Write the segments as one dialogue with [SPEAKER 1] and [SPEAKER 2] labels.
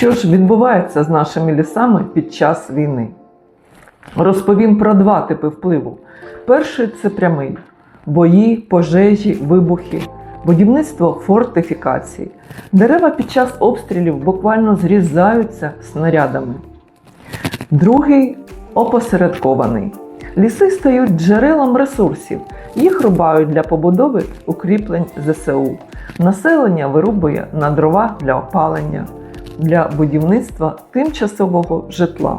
[SPEAKER 1] Що ж відбувається з нашими лісами під час війни? Розповім про два типи впливу. Перший це прямий бої, пожежі, вибухи, будівництво фортифікацій. Дерева під час обстрілів буквально зрізаються снарядами. Другий опосередкований. Ліси стають джерелом ресурсів. Їх рубають для побудови укріплень ЗСУ. Населення вирубує на дрова для опалення, для будівництва тимчасового житла.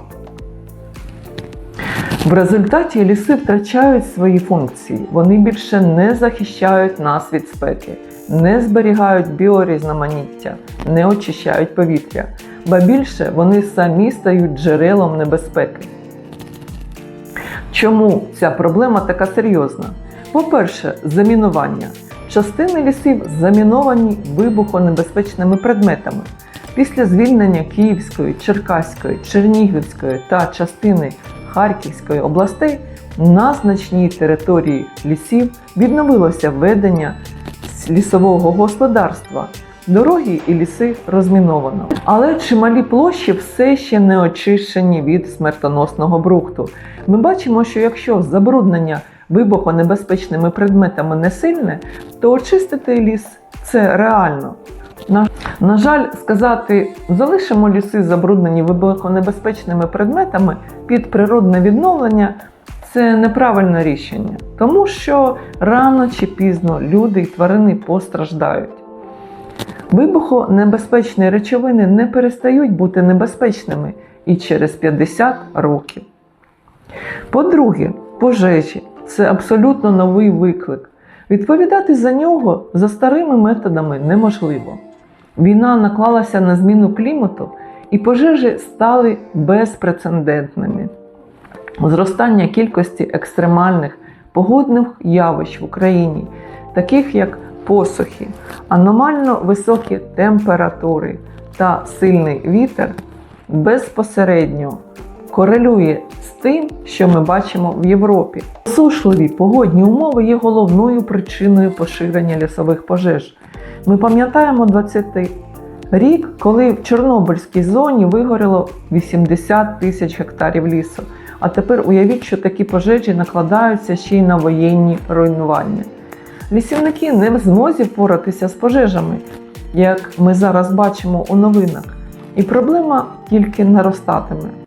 [SPEAKER 1] В результаті ліси втрачають свої функції. Вони більше не захищають нас від спеки, не зберігають біорізноманіття, не очищають повітря, ба більше вони самі стають джерелом небезпеки. Чому ця проблема така серйозна? По-перше, замінування. Частини лісів заміновані вибухонебезпечними предметами. Після звільнення Київської, Черкаської, Чернігівської та частини Харківської областей на значній території лісів відновилося ведення лісового господарства. Дороги і ліси розміновано. Але чималі площі все ще не очищені від смертоносного брухту. Ми бачимо, що якщо забруднення вибухонебезпечними предметами не сильне, то очистити ліс це реально. На, на жаль, сказати, залишимо ліси забруднені вибухонебезпечними предметами під природне відновлення це неправильне рішення, тому що рано чи пізно люди і тварини постраждають. Вибухонебезпечні речовини не перестають бути небезпечними і через 50 років. По-друге, пожежі це абсолютно новий виклик. Відповідати за нього за старими методами неможливо. Війна наклалася на зміну клімату, і пожежі стали безпрецедентними. Зростання кількості екстремальних погодних явищ в Україні, таких як посухи, аномально високі температури та сильний вітер, безпосередньо корелює з тим, що ми бачимо в Європі. Сушливі погодні умови є головною причиною поширення лісових пожеж. Ми пам'ятаємо 20-й рік, коли в Чорнобильській зоні вигоріло 80 тисяч гектарів лісу. А тепер уявіть, що такі пожежі накладаються ще й на воєнні руйнування. Лісівники не в змозі впоратися з пожежами, як ми зараз бачимо у новинах, і проблема тільки наростатиме.